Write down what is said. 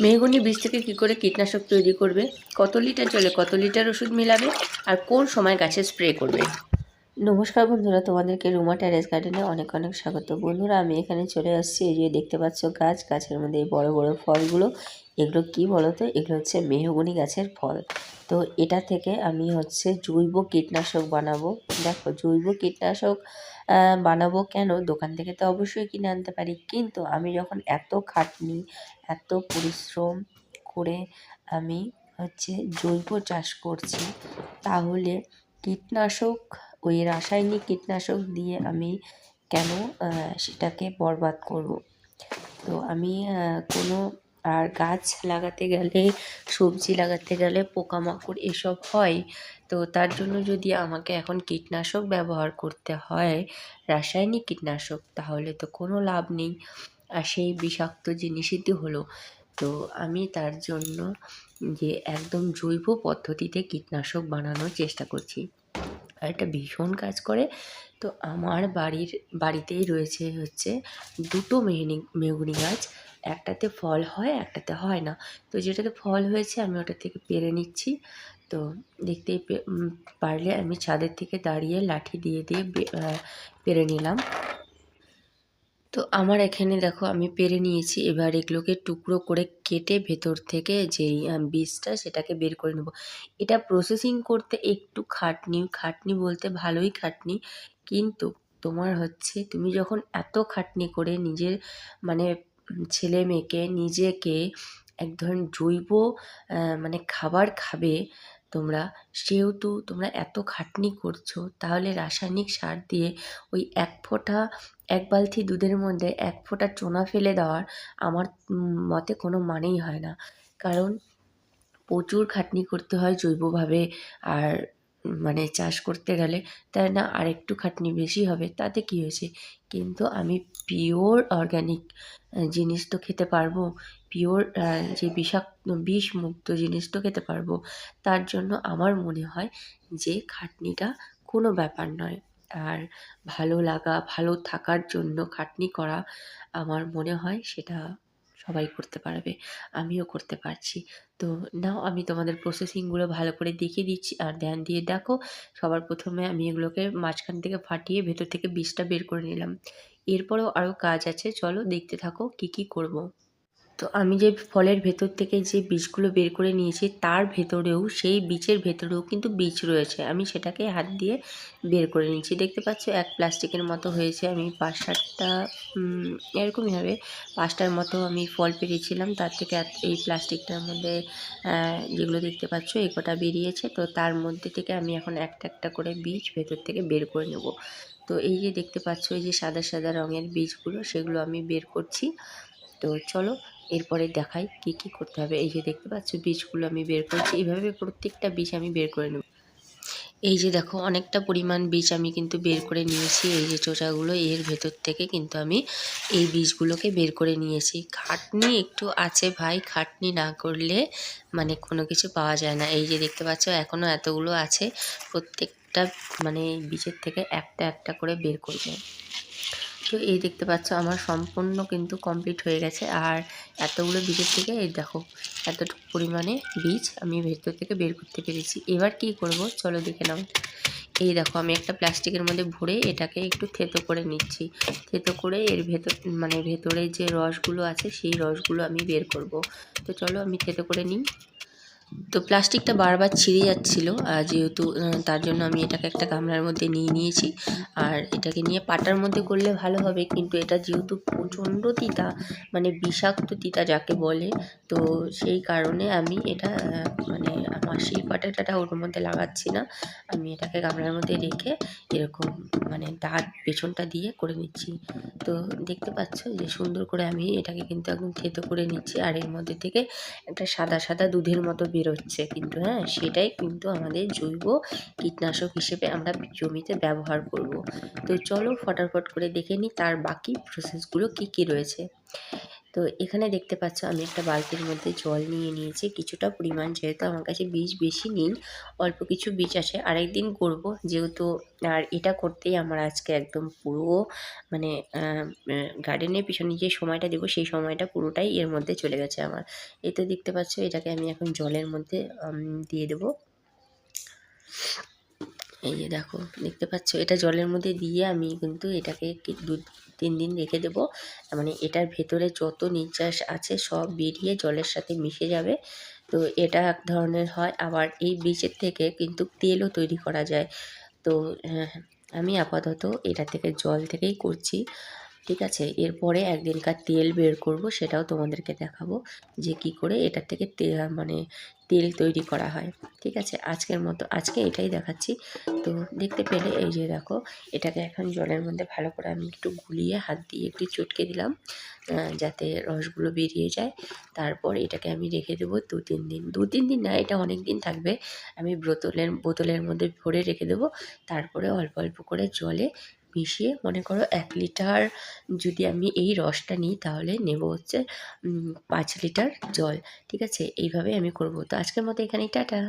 Mahogany বীজ থেকে কী করে কীটনাশক তৈরি করবে? কত লিটার জলে কত লিটার ওষুধ মিলাবে? আর কোন সময় গাছে স্প্রে করবে? নমস্কার বন্ধুরা, তোমাদেরকে রুমা টেরেস গার্ডেনে অনেক অনেক স্বাগত। বন্ধুরা, আমি এখানে চলে আসছি। এই যে দেখতে পাচ্ছ গাছ, গাছের মধ্যে এই বড় বড় ফলগুলো। এগুলো কি বলো তো এগুলো হচ্ছে মেহগনি গাছের ফল। তো এটা থেকে আমি হচ্ছে জৈব কীটনাশক বানাবো। দেখো, জৈব কীটনাশক বানাবো কেন? দোকান থেকে তো অবশ্যই কিনে আনতে পারি। কিন্তু আমি যখন এত খাটনি, এত পরিশ্রম করে আমি হচ্ছে জৈব চাষ করছি, তাহলে কীটনাশক ওই রাসায়নিক কীটনাশক দিয়ে আমি কেন সেটাকে বরবাদ করব? তো আমি কোনো, আর গাছ লাগাতে গেলে, সবজি লাগাতে গেলে পোকামাকড় এসব হয়। তো তার জন্য যদি আমাকে এখন কীটনাশক ব্যবহার করতে হয়, রাসায়নিক কীটনাশক, তাহলে তো কোনো লাভ নেই। আর সেই বিষাক্ত জিনিসই তো হলো। তো আমি তার জন্য যে একদম জৈব পদ্ধতিতে কীটনাশক বানানোর চেষ্টা করছি। এটা ভীষণ কাজ করে। তো আমার বাড়ির, বাড়িতেই রয়েছে হচ্ছে দুটো মেহনি, মেহগুনি গাছ। একটাতে ফল হয়, একটাতে হয় না। তো যেটাতে ফল হয়েছে আমি ওটা থেকে পেরে নিচ্ছি। তো দেখতেই পারলে আমি ছাদের থেকে দাঁড়িয়ে লাঠি দিয়ে দিয়ে পেরে নিলাম। তো আমার এখানে দেখো আমি পেরে নিয়েছি। এবার এগুলোকে টুকরো করে কেটে ভেতর থেকে যেই আহ, বীজটা সেটাকে বের করে নেব। এটা প্রসেসিং করতে একটু খাটনি খাটনি বলতে ভালোই খাটনি। কিন্তু তোমার হচ্ছে তুমি যখন এত খাটনি করে নিজের মানে ছেলে মেয়েকে নিজেকে এক ধরনের জৈব মানে খাবার খাবে তোমরা সেহেতু তোমরা এত খাটনি করছ, তাহলে রাসায়নিক সার দিয়ে ওই এক ফোঁটা, এক বালতি দুধের মধ্যে এক ফোঁটা চোনা ফেলে দেওয়ার আমার মতে কোনো মানেই হয় না। কারণ প্রচুর খাটনি করতে হয় জৈবভাবে, আর মানে চাষ করতে গেলে তাই না আর একটু খাটনি বেশি হবে। তাতে কী হয়েছে? কিন্তু আমি পিওর অর্গ্যানিক জিনিস তো খেতে পারব। পিওর যে বিষাক্ত, বিষমুক্ত জিনিস তো খেতে পারব। তার জন্য আমার মনে হয় যে খাটনিটা কোনো ব্যাপার নয়। আর ভালো লাগা, ভালো থাকার জন্য খাটনি করা আমার মনে হয় সেটা সবাই করতে পারবে, আমিও করতে পারছি তো নাও আমি তোমাদের প্রসেসিংগুলো ভালো করে দেখিয়ে দিচ্ছি আর ধ্যান দিয়ে দেখো, সবার প্রথমে আমি এগুলোকে মাঝখান থেকে ফাটিয়ে ভেতর থেকে বীজটা বের করে নিলাম এরপরেও আরও কাজ আছে, চলো দেখতে থাকো কি কি করব। তো আমি যে ফলের ভেতর থেকে যে বীজগুলো বের করে নিয়েছি, তার ভেতরেও, সেই বীজের ভেতরেও কিন্তু বীজ রয়েছে। আমি সেটাকে হাত দিয়ে বের করে নিয়েছি। দেখতে পাচ্ছ, এক প্লাস্টিকের মতো হয়েছে। আমি পাঁচ সাতটা এরকমই হবে। পাঁচটার মতো আমি ফল পেরেছিলাম। তার থেকে এই প্লাস্টিকটার মধ্যে যেগুলো দেখতে পাচ্ছ এই কটা বেরিয়েছে। তো তার মধ্যে থেকে আমি এখন একটা একটা করে বীজ ভেতর থেকে বের করে নেব। তো এই যে দেখতে পাচ্ছ, এই যে সাদা সাদা রঙের বীজগুলো, সেগুলো আমি বের করছি। তো চলো এরপরে দেখাই কি কি করতে হবে। এই যে দেখতে পাচ্ছ, বীজগুলো আমি বের করছি। এইভাবে প্রত্যেকটা বীজ আমি বের করে নেব। এই যে দেখো, অনেকটা পরিমাণ বীজ আমি কিন্তু বের করে নিয়েছি। এই যে চোচাগুলো, এর ভেতর থেকে কিন্তু আমি এই বীজগুলোকে বের করে নিয়েছি। খাটনি একটু আছে ভাই, খাটনি না করলে মানে কোনো কিছু পাওয়া যায় না। এই যে দেখতে পাচ্ছ এখনও এতগুলো আছে। প্রত্যেকটা মানে বীজের থেকে একটা একটা করে বের করবে। তো এই দেখতে পাচ্ছ, আমার সম্পূর্ণ কিন্তু কমপ্লিট হয়ে গেছে। আর এতগুলো বীজের থেকে, এই দেখো, এতটুকু পরিমাণে বীজ আমি ভেতর থেকে বের করতে পেরেছি। এবার কি করব? চলো দেখে নাও। এই দেখো, আমি একটা প্লাস্টিকের মধ্যে ভরে এটাকে একটু থেতো করে নিচ্ছি। থেতো করে এর ভেতর মানে ভেতরে যে রসগুলো আছে, সেই রসগুলো আমি বের করব। তো চলো, আমি থেতো করে নিই। তো প্লাস্টিকটা বারবার ছিঁড়ে যাচ্ছিল, আর যেহেতু তার জন্য আমি এটাকে একটা গামলার মধ্যে নিয়ে নিয়েছি। আর এটাকে নিয়ে পাটার মধ্যে করলে ভালো হবে, কিন্তু এটা যেহেতু প্রচণ্ড তিতা মানে বিষাক্ত তিতা যাকে বলে, তো সেই কারণে আমি এটা মানে আমার সেই পাটাটা ওর মধ্যে লাগাচ্ছি না। আমি এটাকে গামলার মধ্যে রেখে এরকম মানে দাঁত পেছনটা দিয়ে করে নিচ্ছি। তো দেখতে পাচ্ছ যে সুন্দর করে আমি এটাকে কিন্তু একদম থেতো করে নিচ্ছি, আর এর মধ্যে থেকে একটা সাদা সাদা দুধের মতো বেরোচ্ছে। কিন্তু হ্যাঁ সেটাই কিন্তু আমাদের জৈব কীটনাশক হিসেবে আমরা জমিতে ব্যবহার করব। তো চলো ফটাফট করে দেখে নিই তার বাকি প্রসেসগুলো কি কি রয়েছে। তো এখানে দেখতে পাচ্ছ আমি একটা বালতির মধ্যে জল নিয়ে নিয়েছি। কিছুটা পরিমাণ যেহেতু আমার কাছে বীজ বেশি নিন অল্প কিছু বীজ আছে। আরেকদিন করব, যেহেতু আর এটা করতেই আমার আজকে একদম পুরো মানে গার্ডেনের পিছনে যে সময়টা দেবো, সেই সময়টা পুরোটাই এর মধ্যে চলে গেছে আমার। এই তো দেখতে পাচ্ছ, এটাকে আমি এখন জলের মধ্যে দিয়ে দেবো। এই যে দেখো, দেখতে পাচ্ছ, এটা জলের মধ্যে দিয়ে আমি কিন্তু এটাকে কি- দু তিন দিন রেখে দেব। মানে এটার ভেতরে যত নির্যাস আছে সব বেরিয়ে জলের সাথে মিশে যাবে। তো এটা এক ধরনের হয়। আবার এই বীজের থেকে কিন্তু তেলও তৈরি করা যায়। তো আহ, আমি আপাতত এটা থেকে জল থেকেই করছি। ঠিক আছে? এরপরে একদিনকার তেল বের করব, সেটাও তোমাদেরকে দেখাবো যে কি করে এটার থেকে মানে তেল তৈরি করা হয়। ঠিক আছে? আজকের মতো, আজকে এটাই দেখাচ্ছি। তো দেখতে পেলে এই যে দেখো, এটাকে এখন জলের মধ্যে ভালো করে আমি একটু গুলিয়ে হাত দিয়ে একটু চটকে দিলাম যাতে রসগুলো বেরিয়ে যায়। তারপর এটাকে আমি রেখে দেবো দু, তিন দিন। দু, তিন দিন না, এটা অনেক দিন থাকবে। আমি বোতলের বোতলের মধ্যে ভরে রেখে দেবো। তারপরে অল্প অল্প করে জলে মিশিয়ে মনে করো এক লিটার যদি আমি এই রসটা নিই তাহলে নেব হচ্ছে পাঁচ লিটার জল। ঠিক আছে? এইভাবে আমি করব। তো আজকের মতো এখানেই, টাটা!